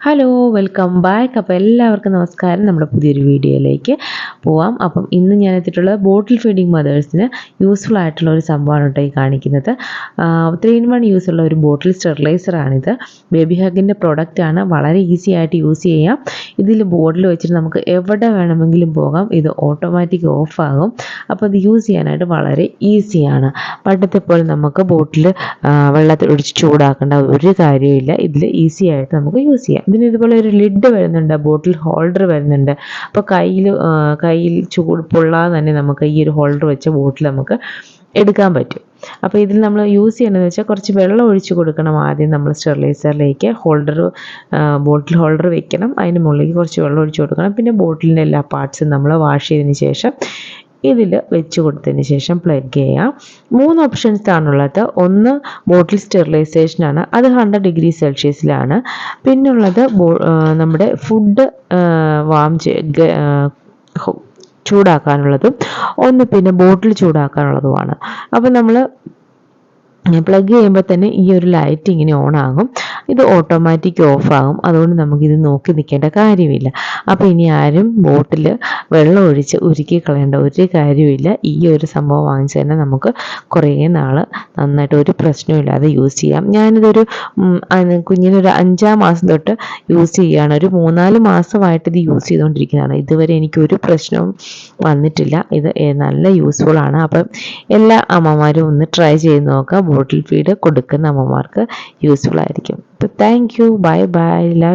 Hello welcome back അപ്പോൾ എല്ലാവർക്കും നമസ്കാരം. നമ്മുടെ പുതിയൊരു വീഡിയോയിലേക്ക് പോവാം. അപ്പം ഇന്ന് ഞാൻ എത്തിയിട്ടുള്ളത് ബോട്ടിൽ ഫീഡിങ് മദേഴ്സിന് യൂസ്ഫുൾ ആയിട്ടുള്ള ഒരു സംഭവമാണ് കേട്ടോ ഈ കാണിക്കുന്നത്. ത്രീ ഇൻ വൺ യൂസ് ഉള്ള ഒരു ബോട്ടിൽ സ്റ്റെറിലൈസറാണിത് ബേബി ഹഗിന്റെ പ്രൊഡക്റ്റാണ് വളരെ ഈസി ആയിട്ട് യൂസ് ചെയ്യാം. ഇതിൽ ബോട്ടിൽ വെച്ചിട്ട് നമുക്ക് എവിടെ വേണമെങ്കിലും പോകാം. ഇത് ഓട്ടോമാറ്റിക് ഓഫാകും അപ്പോൾ ഇത് യൂസ് ചെയ്യാനായിട്ട് വളരെ ഈസിയാണ് പണ്ടത്തെ പോലെ നമുക്ക് ബോട്ടിൽ വെള്ളത്തിൽ ഒഴിച്ച് ചൂടാക്കേണ്ട ഒരു കാര്യമില്ല. ഇതിൽ ഈസി ആയിട്ട് നമുക്ക് യൂസ് ചെയ്യാം. ഇതിന് ഇതുപോലെ ഒരു ലിഡ് വരുന്നുണ്ട് ബോട്ടിൽ ഹോൾഡർ വരുന്നുണ്ട്. അപ്പോൾ കയ്യിൽ കയ്യിൽ ചൂട് പൊള്ളാതെ തന്നെ നമുക്ക് ഈ ഒരു ഹോൾഡർ വെച്ച ബോട്ടിൽ നമുക്ക് എടുക്കാൻ പറ്റും. അപ്പോൾ ഇതിൽ നമ്മൾ യൂസ് ചെയ്യണമെന്ന് വെച്ചാൽ കുറച്ച് വെള്ളം ഒഴിച്ച് കൊടുക്കണം ആദ്യം നമ്മൾ സ്റ്റെറിലൈസറിലേക്ക് ഹോൾഡർ ബോട്ടിൽ ഹോൾഡർ വെക്കണം. അതിന് മുകളിലേക്ക് കുറച്ച് വെള്ളം ഒഴിച്ച് കൊടുക്കണം. പിന്നെ ബോട്ടിലിന്റെ എല്ലാ പാർട്സും നമ്മൾ വാഷ് ചെയ്തതിന് ശേഷം ഇതിൽ വെച്ച് കൊടുത്തതിന് ശേഷം പ്ലഗ് ചെയ്യാം. മൂന്ന് ഓപ്ഷൻസ് ആണുള്ളത് ഒന്ന് ബോട്ടിൽ സ്റ്റെറിലൈസേഷൻ ആണ്. അത് ഹൺഡ്രഡ് ഡിഗ്രി സെൽഷ്യസിലാണ് പിന്നുള്ളത് നമ്മുടെ ഫുഡ് വാം ചൂടാക്കാനുള്ളതും ഒന്ന് പിന്നെ ബോട്ടിൽ ചൂടാക്കാനുള്ളതുമാണ്. അപ്പോൾ നമ്മൾ പ്ലഗ് ചെയ്യുമ്പോൾ തന്നെ ഈ ഒരു ലൈറ്റ് ഇങ്ങനെ ഓൺ ആകും. ഇത് ഓട്ടോമാറ്റിക് ഓഫ് ആകും. അതുകൊണ്ട് നമുക്കിത് നോക്കി നിൽക്കേണ്ട കാര്യമില്ല. അപ്പോൾ ഇനി ആരും ബോട്ടിൽ വെള്ളം ഒഴിച്ച് ഉരുക്കി കളയേണ്ട ഒരു കാര്യമില്ല. ഈ ഒരു സംഭവം വാങ്ങിച്ചു തന്നെ നമുക്ക് കുറേ നാൾ നന്നായിട്ട് ഒരു പ്രശ്നമില്ലാതെ യൂസ് ചെയ്യാം. ഞാനിതൊരു കുഞ്ഞിനൊരു അഞ്ചാം മാസം തൊട്ട് യൂസ് ചെയ്യുകയാണ്. ഒരു മൂന്നാൽ മാസമായിട്ട് ഇത് യൂസ് ചെയ്തുകൊണ്ടിരിക്കുന്നതാണ് ഇതുവരെ എനിക്ക് ഒരു പ്രശ്നവും വന്നിട്ടില്ല. ഇത് നല്ല യൂസ്ഫുൾ ആണ്. അപ്പം എല്ലാ അമ്മമാരും ഒന്ന് ട്രൈ ചെയ്ത് നോക്കാം. ബോട്ടിൽ ഫീഡ് കൊടുക്കുന്ന അമ്മമാർക്ക് യൂസ്ഫുൾ ആയിരിക്കും. Thank you bye bye love